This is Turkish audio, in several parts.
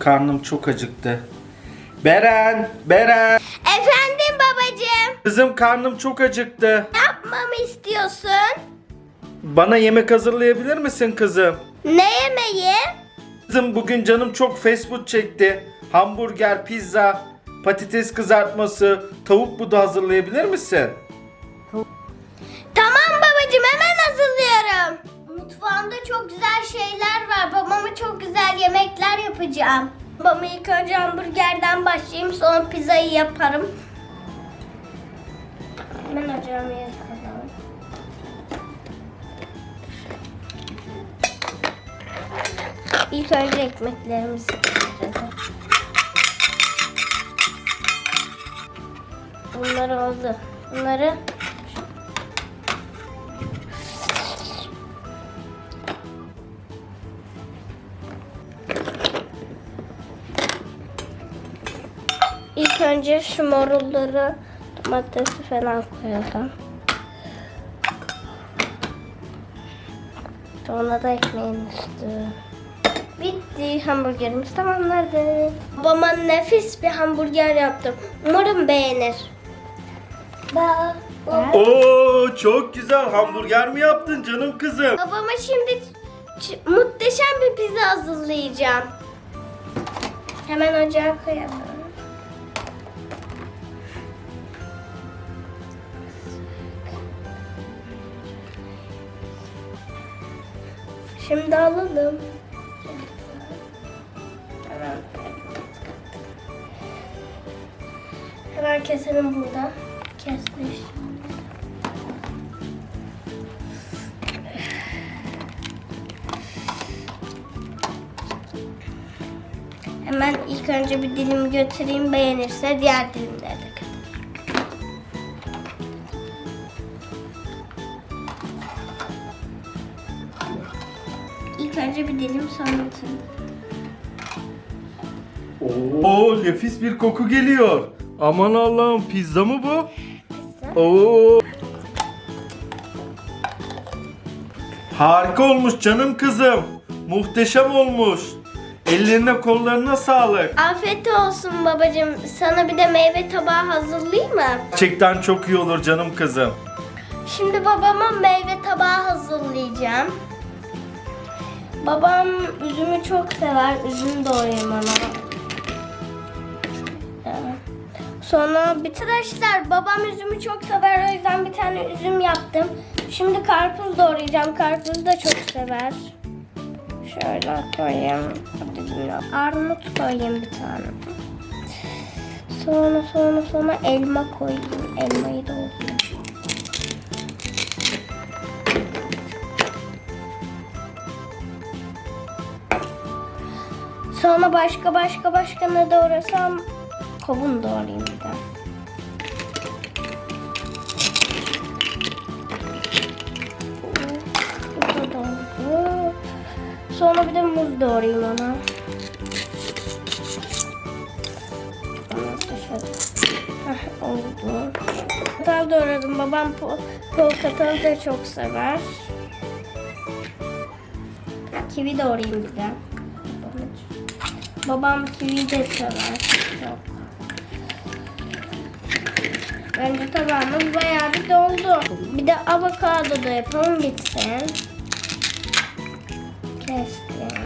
Karnım çok acıktı. Beren, Beren. Efendim babacığım. Kızım karnım çok acıktı. Ne yapmamı istiyorsun? Bana yemek hazırlayabilir misin kızım? Ne yemeği? Kızım bugün canım çok fast food çekti. Hamburger, pizza, patates kızartması, tavuk budu hazırlayabilir misin? Tamam babacığım hemen hazırlıyorum. Mutfağımda çok güzel şeyler var. Babama çok güzel yemekler yapacağım. Babama ilk önce hamburgerden başlayayım sonra pizzayı yaparım. Hemen ocağımı yakalım. İlk önce ekmeklerimizi pişirelim. Bunlar oldu. Bunları İlk önce şu morulları domatesi falan koyalım. Sonra da ekmeğin üstü. Bitti hamburgerimiz tamamladı. Babama nefis bir hamburger yaptım. Umarım beğenir. Ba Oo çok güzel hamburger mi yaptın canım kızım? Babama şimdi muhteşem bir pizza hazırlayacağım. Hemen ocağa koyalım. Şimdi alalım. Hemen, hemen keselim burada. Kesmiş. Hemen ilk önce bir dilim götüreyim beğenirse diğer dilimleri İlk önce bir dilim sonra bütün. Oo nefis bir koku geliyor. Aman Allah'ım pizza mı bu? Pizza. Oo. Harika olmuş canım kızım. Muhteşem olmuş. Ellerine kollarına sağlık. Afiyet olsun babacığım. Sana bir de meyve tabağı hazırlayayım mı? Gerçekten çok iyi olur canım kızım. Şimdi babama meyve tabağı hazırlayacağım. Babam üzümü çok sever. Üzüm doğrayayım ona. Sonra arkadaşlar babam üzümü çok sever o yüzden bir tane üzüm yaptım. Şimdi karpuz doğrayacağım. Karpuz da çok sever. Şöyle koyayım. Armut koyayım bir tane. Sonra sonra sonra elma koyayım. Elmayı doğrayayım. Sonra başka başka başka ne doğrasam kavun doğrayayım bir de. Sonra bir de muz doğrayayım ona. Oldu. Portakal doğradım. Babam po portakal da çok sever. Kivi doğrayayım bir de. Babam kivi de sever. Çok. Bence tabağımız bayağı bir doldu. Bir de avokado da yapalım bitsin. Kestim.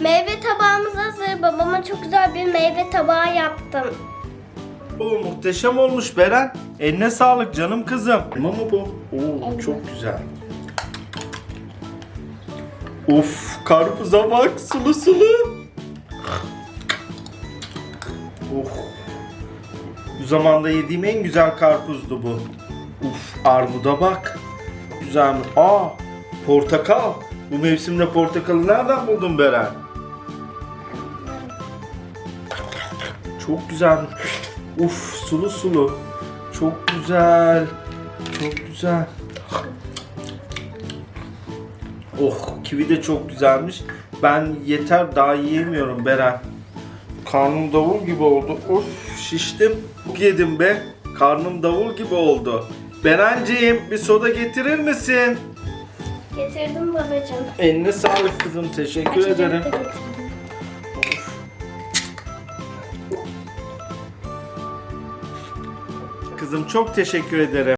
Meyve tabağımız hazır. Babama çok güzel bir meyve tabağı yaptım. Oo muhteşem olmuş Beren. Eline sağlık canım kızım. Elma mı bu? Oo çok güzel. Of karpuza bak sulu sulu. Oh. Bu zamanda yediğim en güzel karpuzdu bu. Uf armuda bak. Güzel mi? Aa portakal. Bu mevsimde portakalı nereden buldun Beren? Çok güzel. Uf sulu sulu. Çok güzel. Çok güzel. Oh kivi de çok güzelmiş. Ben yeter daha yiyemiyorum Beren. Karnım davul gibi oldu. Of şiştim. Yedim be. Karnım davul gibi oldu. Berenciğim bir soda getirir misin? Getirdim babacığım. Eline sağlık kızım. Teşekkür Açacağım ederim. Kızım çok teşekkür ederim.